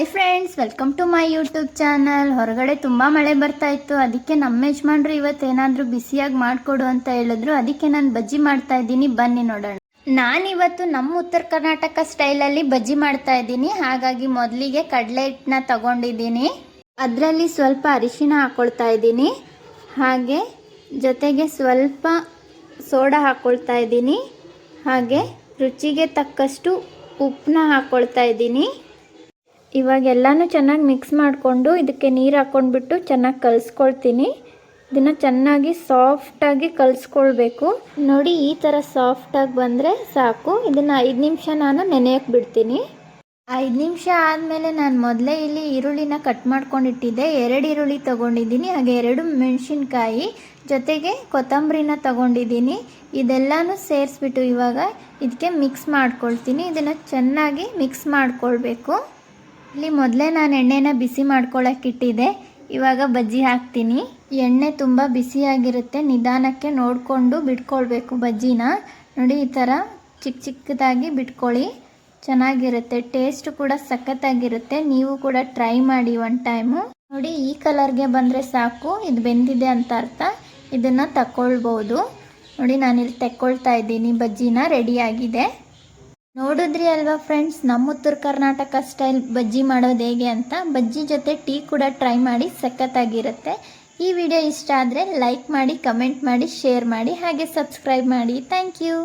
Hi friends welcome to my YouTube channel ಹೊರಗಡೆ ತುಂಬ ಮಳೆ ಬರ್ತಾ ಇತ್ತು. ಅದಕ್ಕೆ ನಮ್ಮ ಯಜಮಾನ್ರು ಇವತ್ತು ಏನಾದರೂ ಬಿಸಿಯಾಗಿ ಮಾಡಿಕೊಡು ಅಂತ ಹೇಳಿದ್ರು. ಅದಕ್ಕೆ ನಾನು ಬಜ್ಜಿ ಮಾಡ್ತಾ ಇದ್ದೀನಿ. ಬನ್ನಿ ನೋಡೋಣ. ನಾನಿವತ್ತು ನಮ್ಮ ಉತ್ತರ ಕರ್ನಾಟಕ ಸ್ಟೈಲಲ್ಲಿ ಬಜ್ಜಿ ಮಾಡ್ತಾ ಇದ್ದೀನಿ. ಹಾಗಾಗಿ ಮೊದಲಿಗೆ ಕಡಲೆ ಹಿಟ್ಟನ್ನ ತಗೊಂಡಿದ್ದೀನಿ. ಅದರಲ್ಲಿ ಸ್ವಲ್ಪ ಅರಿಶಿನ ಹಾಕ್ಕೊಳ್ತಾ ಇದ್ದೀನಿ. ಹಾಗೆ ಜೊತೆಗೆ ಸ್ವಲ್ಪ ಸೋಡಾ ಹಾಕ್ಕೊಳ್ತಾ ಇದ್ದೀನಿ. ಹಾಗೆ ರುಚಿಗೆ ತಕ್ಕಷ್ಟು ಉಪ್ಪನ್ನ ಹಾಕ್ಕೊಳ್ತಾ ಇದ್ದೀನಿ. ಇವಾಗ ಎಲ್ಲನೂ ಚೆನ್ನಾಗಿ ಮಿಕ್ಸ್ ಮಾಡಿಕೊಂಡು ಇದಕ್ಕೆ ನೀರು ಹಾಕ್ಕೊಂಡ್ಬಿಟ್ಟು ಚೆನ್ನಾಗಿ ಕಲಿಸ್ಕೊಳ್ತೀನಿ. ಇದನ್ನು ಚೆನ್ನಾಗಿ ಸಾಫ್ಟಾಗಿ ಕಲಿಸ್ಕೊಳ್ಬೇಕು. ನೋಡಿ, ಈ ಥರ ಸಾಫ್ಟಾಗಿ ಬಂದರೆ ಸಾಕು. ಇದನ್ನು ಐದು ನಿಮಿಷ ನಾನು ನೆನೆಯೋಕ್ಕೆ ಬಿಡ್ತೀನಿ. ಐದು ನಿಮಿಷ ಆದಮೇಲೆ ನಾನು ಮೊದಲೇ ಇಲ್ಲಿ ಈರುಳ್ಳಿನ ಕಟ್ ಮಾಡ್ಕೊಂಡಿಟ್ಟಿದ್ದೆ. ಎರಡು ಈರುಳ್ಳಿ ತೊಗೊಂಡಿದ್ದೀನಿ. ಹಾಗೆ ಎರಡು ಮೆಣಸಿನ್ಕಾಯಿ ಜೊತೆಗೆ ಕೊತ್ತಂಬರಿನ ತೊಗೊಂಡಿದ್ದೀನಿ. ಇದೆಲ್ಲನೂ ಸೇರಿಸ್ಬಿಟ್ಟು ಇವಾಗ ಇದಕ್ಕೆ ಮಿಕ್ಸ್ ಮಾಡ್ಕೊಳ್ತೀನಿ. ಇದನ್ನು ಚೆನ್ನಾಗಿ ಮಿಕ್ಸ್ ಮಾಡ್ಕೊಳ್ಬೇಕು. ಇಲ್ಲಿ ಮೊದಲೇ ನಾನು ಎಣ್ಣೆನ ಬಿಸಿ ಇಟ್ಟಿದ್ದೆ. ಇವಾಗ ಬಜ್ಜಿ ಹಾಕ್ತೀನಿ. ಎಣ್ಣೆ ತುಂಬ ಬಿಸಿಯಾಗಿರುತ್ತೆ ನಿಧಾನಕ್ಕೆ ನೋಡಿಕೊಂಡು ಬಿಟ್ಕೊಳ್ಬೇಕು ಬಜ್ಜಿನ. ನೋಡಿ, ಈ ಥರ ಚಿಕ್ಕ ಚಿಕ್ಕದಾಗಿ ಬಿಟ್ಕೊಳ್ಳಿ. ಚೆನ್ನಾಗಿರುತ್ತೆ. ಟೇಸ್ಟ್ ಕೂಡ ಸಖತ್ತಾಗಿರುತ್ತೆ. ನೀವು ಕೂಡ ಟ್ರೈ ಮಾಡಿ ಒನ್ ಟೈಮು. ನೋಡಿ, ಈ ಕಲರ್ಗೆ ಬಂದರೆ ಸಾಕು. ಇದು ಬೆಂದಿದೆ ಅಂತ ಅರ್ಥ. ಇದನ್ನು ತಗೊಳ್ಬೋದು ನೋಡಿ, ನಾನಿಲ್ಲಿ ತೆಕ್ಕೊಳ್ತಾ ಇದ್ದೀನಿ. ಬಜ್ಜಿನ ರೆಡಿಯಾಗಿದೆ ನೋಡಿದ್ರಿ ಅಲ್ವಾ ಫ್ರೆಂಡ್ಸ್ ನಮ್ಮ ಉತ್ತರ ಕರ್ನಾಟಕ ಸ್ಟೈಲ್ ಬಜ್ಜಿ ಮಾಡೋದು ಹೇಗೆ ಅಂತ? ಬಜ್ಜಿ ಜೊತೆ ಟೀ ಕೂಡ ಟ್ರೈ ಮಾಡಿ ಸಖತ್ತಾಗಿರುತ್ತೆ. ಈ ವಿಡಿಯೋ ಇಷ್ಟ ಆದರೆ ಲೈಕ್ ಮಾಡಿ ಕಮೆಂಟ್ ಮಾಡಿ ಶೇರ್ ಮಾಡಿ, ಹಾಗೆ ಸಬ್ಸ್ಕ್ರೈಬ್ ಮಾಡಿ. Thank you